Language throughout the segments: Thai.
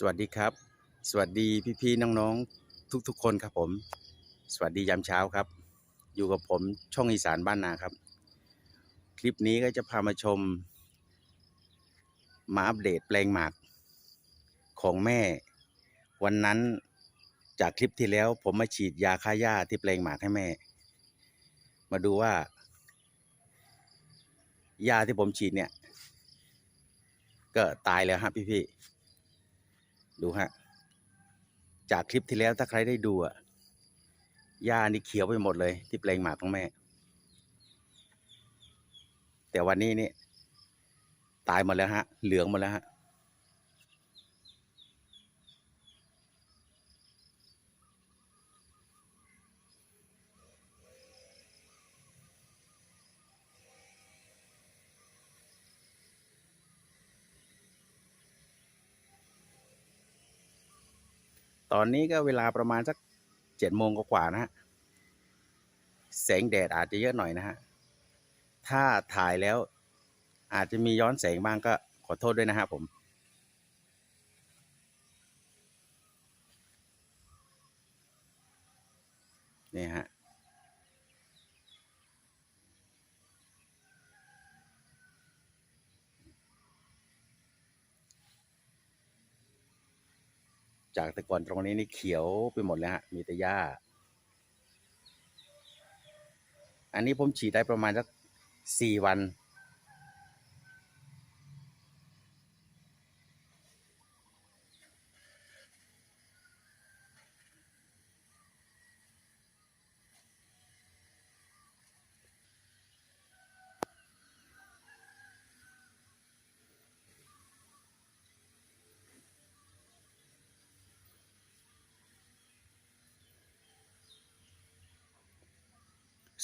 สวัสดีครับ สวัสดีพี่ๆน้องๆ ทุกๆคนครับผม สวัสดียามเช้าครับ อยู่กับผมช่องอีสานบ้านนาครับ คลิปนี้ก็จะพามาชม มาอัปเดตแปลงหมากของแม่ วันนั้นจากคลิปที่แล้วผมมาฉีดยาฆ่าหญ้าที่แปลงหมากให้แม่ มาดูว่ายาที่ผมฉีดเนี่ย ก็ตายแล้วฮะพี่ๆ ดูฮะ จากคลิปที่แล้วถ้าใครได้ดูอะหญ้านี่เขียวไปหมดเลย ที่แปลงหมากของแม่ แต่วันนี้นี่ตายหมดแล้วฮะ เหลืองหมดแล้วฮะ ตอนนี้ก็เวลาประมาณสักเจ็ดโมงกว่านะฮะ แสงแดดอาจจะเยอะหน่อยนะฮะ ถ้าถ่ายแล้วอาจจะมีย้อนแสงบ้างก็ขอโทษด้วยนะฮะผมนี่ฮะ จากแต่ก่อนตรงนี้นี่เขียวไปหมดแล้วฮะ มีแต่หญ้า อันนี้ผมฉีดได้ประมาณสักสี่วัน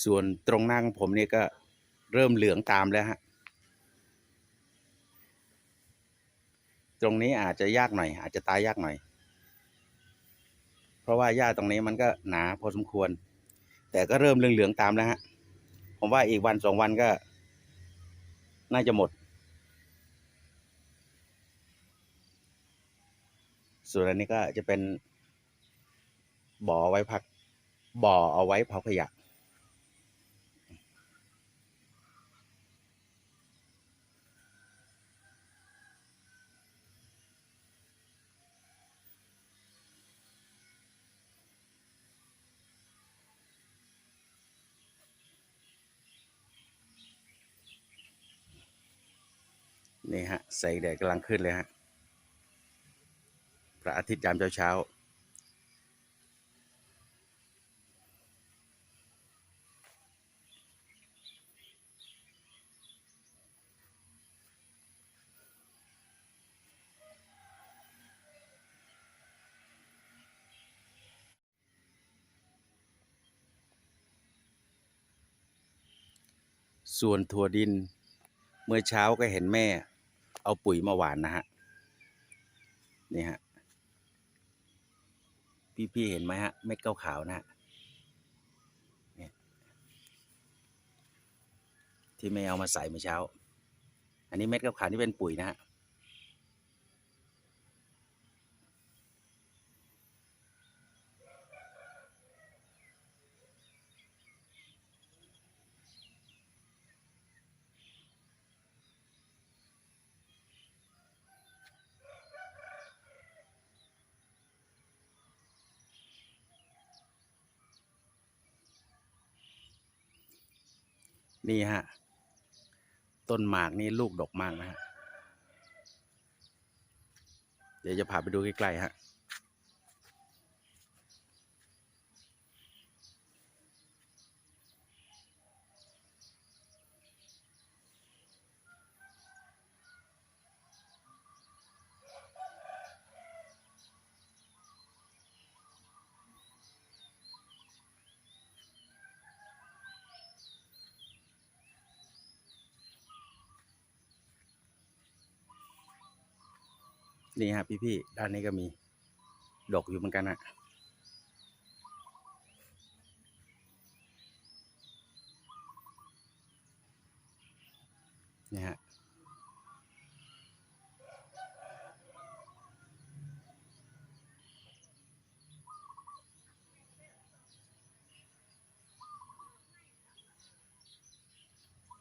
ส่วนตรงหน้าของผมเนี่ยก็เริ่มเหลืองตามแล้วฮะ ตรงนี้อาจจะยากหน่อย อาจจะตายยากหน่อย เพราะว่าหญ้าตรงนี้มันก็หนาพอสมควร แต่ก็เริ่มเหลืองๆตามแล้วฮะ ผมว่าอีกวันสองวันก็ น่าจะหมด ส่วนอันนี้ก็จะเป็นบ่อไว้พักบ่อเอาไว้เผาขยะ นี่ฮะแสงแดดกำลังขึ้นเลยฮะพระอาทิตย์ยามเช้าๆส่วนถั่วดิน เมื่อเช้าก็เห็นแม่ เอาปุ๋ยมาหวานนะฮะนี่ฮะพี่ๆเห็นไหมฮะเม็ดขาวๆนะฮะที่ไม่เอามาใส่เมื่อเช้า อันนี้เม็ดขาวๆนี่เป็นปุ๋ยนะฮะ นี่ฮะ ต้นหมากนี่ลูกดกมากนะฮะ เดี๋ยวจะพาไปดูใกล้ๆฮะ นี่ฮะพี่ๆด้านนี้ก็มีดกอยู่เหมือนกันฮะนี่ฮะ เ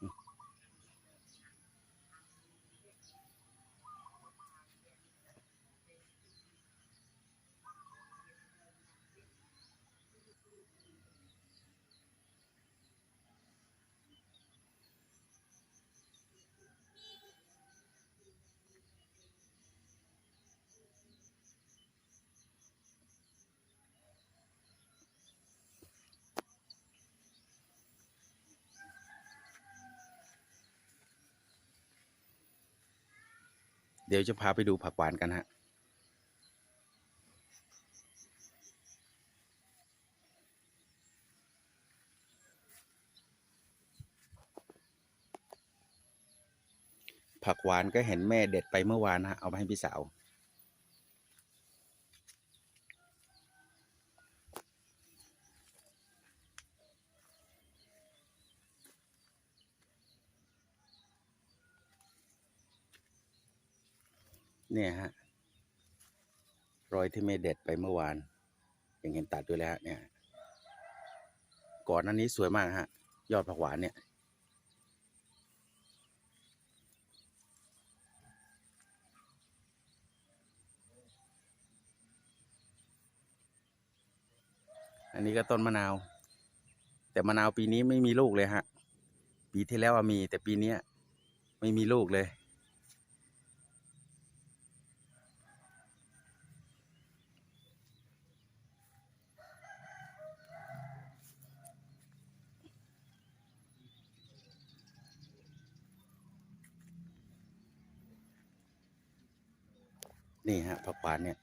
ดี๋ยวจะพาไปดูผักหวานกันฮะ ผักหวานก็เห็นแม่เด็ดไปเมื่อวานฮะ เอาไปให้พี่สาว เนี่ยฮะรอยที่แม่เด็ดไปเมื่อวาน ยังเห็นตัดด้วยแล้วฮะเนี่ย ก่อนนั้นนี้สวยมากฮะ ยอดผักหวานเนี่ย อันนี้ก็ต้นมะนาว แต่มะนาวปีนี้ไม่มีลูกเลยฮะ ปีที่แล้วมีแต่ปีนี้ไม่มีลูกเลย นี่ฮะผักหวานเนี่ย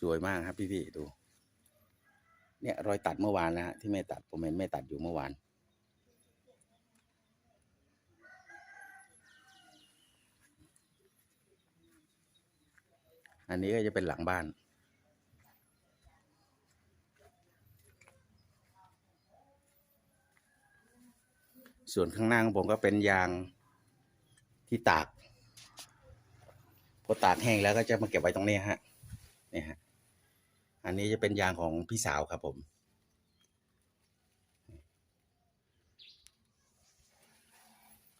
สวยมากครับพี่ๆดู เนี่ยรอยตัดเมื่อวานนะฮะที่แม่ตัดผมเห็นแม่ตัดอยู่เมื่อวาน อันนี้ก็จะเป็นหลังบ้านส่วนข้างหน้าของผมก็เป็นยาง ที่ตากพอตากแห้งแล้วก็จะมาเก็บไว้ตรงนี้ฮะเนี่ยฮะอันนี้จะเป็นยางของพี่สาวครับผม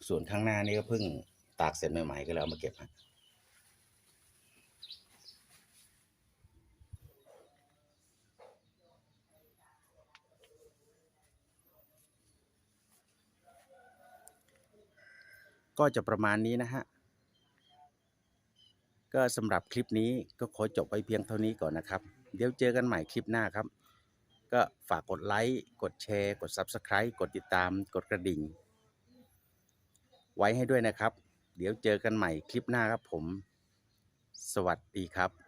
ส่วนข้างหน้านี่ก็เพิ่งตากเสร็จใหม่ๆก็เลยเอามาเก็บฮะ ก็จะประมาณนี้นะฮะ ก็สำหรับคลิปนี้ก็ขอจบไปเพียงเท่านี้ก่อนนะครับ เดี๋ยวเจอกันใหม่คลิปหน้าครับ ก็ฝากกดไลค์ กดแชร์ กด Subscribe กดติดตาม กดกระดิ่ง ไว้ให้ด้วยนะครับ เดี๋ยวเจอกันใหม่คลิปหน้าครับผม สวัสดีครับ